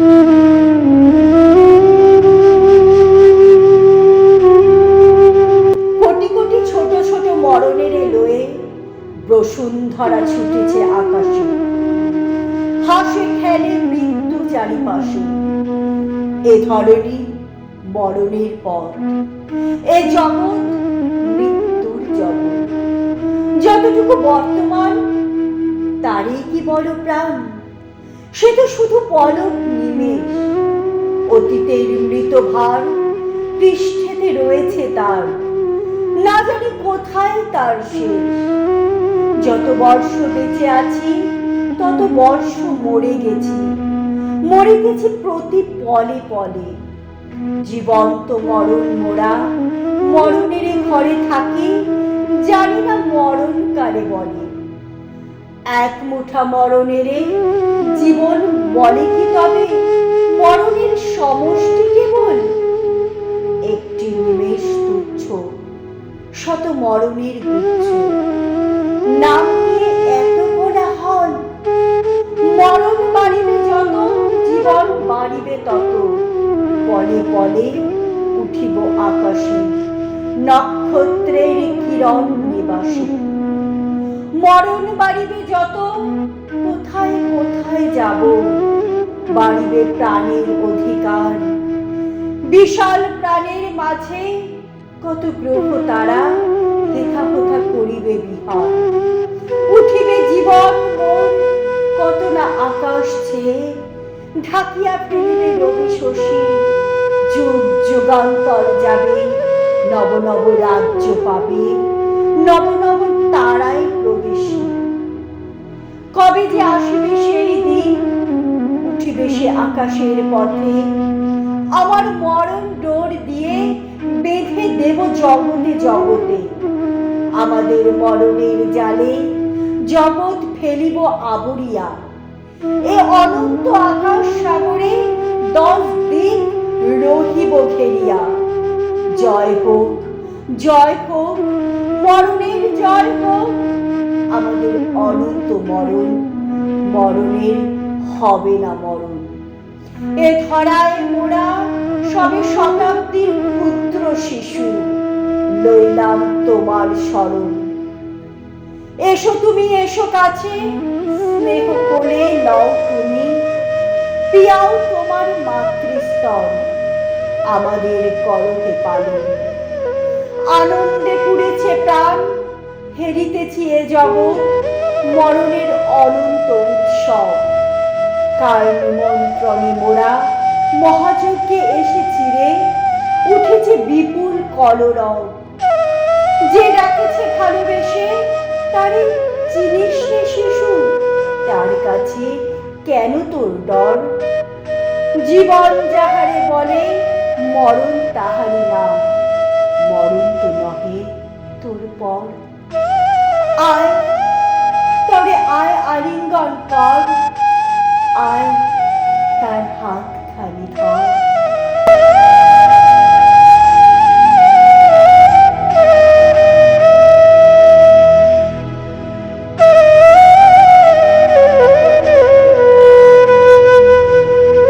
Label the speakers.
Speaker 1: কোটি কোটি ছোট ছোট মরণের এলোয়ে বসুন্ধরা ছুটেছে আকাশে। হাসে খেলে মৃত্যু চারিপাশে। এ ধরনী মরণের পথ এ জগৎ মৃত্যুর জগৎ। যতটুকু বর্তমান, তারই কি বড় প্রাণ সে তো শুধু পলক নিমেষ। অতীতের মৃত ভার পৃষ্ঠেতে রয়েছে তার। না জানি কোথায় তার শেষ। যত বর্ষ বেঁচে আছি, তত বর্ষ মরে গেছি। মরে গেছি প্রতি পলে পলে। জীবন্ত মরণ মোরা মরণের ঘরে থাকি, জানি না মরণ কারে বলে। এক মুঠা মরণেরে জীবন বলে কি তবে? মরণের সমষ্টি কেবল? একটি নিমেষ তুচ্ছ, শত মরণের গুচ্ছ। নাম নিয়ে এত কোলাহল মরণ বাড়িবে যত, জীবন বাড়িবে তত। পলে পলে উঠিব আকাশে, নক্ষত্রের কিরণ নিবাসে। মরণ বাড়িবে যত, কোথায় কোথায় যাব, বাড়িবে প্রাণের অধিকার। বিশাল প্রাণের মাঝে কত গ্রহ তারা হেথা কোথা করিবে বিহার। উঠিবে জীবন কত না আকাশ ছেয়ে, ঢাকিয়া ফেলিবে রবি শশী। যুগ যুগান্তর যাবে, নব নব রাজ্য পাবে, নব সে আকাশের পথে আমার মরণ ডোর দিয়ে বেঁধে দেব জগতে জগতে। আমাদের মরণের জালে জগৎ ফেলিব আবরিয়া। এ অনন্ত আকাশ সাগরে দশ দিন রহিব ঘেরিয়া। জয় হোক জয় হোক, মরণের জয় হোক, আমাদের অনন্ত মরণ। মরণের হবে না মরণ। এ ধরায় মোরা সবে শতাব্দীর পুত্র শিশু। লইলাম তোমার স্মরণ। এসো তুমি, এসো কাছে, স্নেহ তুমি, পিয়াও তোমার মাতৃস্তর আমাদের করতে পালন আনন্দে পুড়েছে প্রাণ, হেরিতেছি এ জগৎ, মরণের কার মোরা মহাযজ্ঞে উঠেছে বিপুল যে ডাকেছে ভালোবেসে চিনিস শিশু। তার কাছে কেন তোর ডর? জীবন যাহারে বলে, মরণ তাহারি নাম। মরণ তো নহে তোর পর। আয়